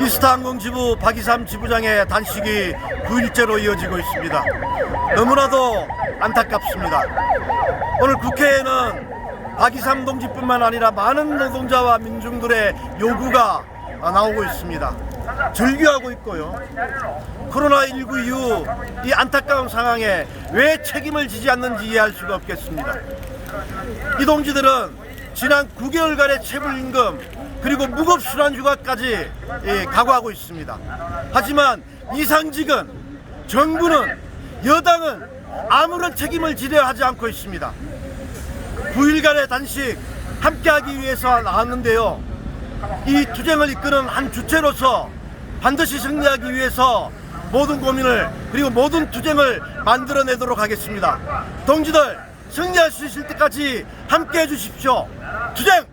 이스타항공 지부 박이삼 지부장의 단식이 9일째로 이어지고 있습니다. 너무나도 안타깝습니다. 오늘 국회에는 박이삼 동지뿐만 아니라 많은 노동자와 민중들의 요구가 나오고 있습니다. 절규하고 있고요. 코로나19 이후 이 안타까운 상황에 왜 책임을 지지 않는지 이해할 수가 없겠습니다. 이 동지들은 지난 9개월간의 체불임금 그리고 무급순환 휴가까지 예, 각오하고 있습니다. 하지만 이상직은 정부는 여당은 아무런 책임을 지려 하지 않고 있습니다. 9일간의 단식 함께하기 위해서 나왔는데요. 이 투쟁을 이끄는 한 주체로서 반드시 승리하기 위해서 모든 고민을 그리고 모든 투쟁을 만들어내도록 하겠습니다. 동지들 승리할 수 있을 때까지 함께 해주십시오. 투쟁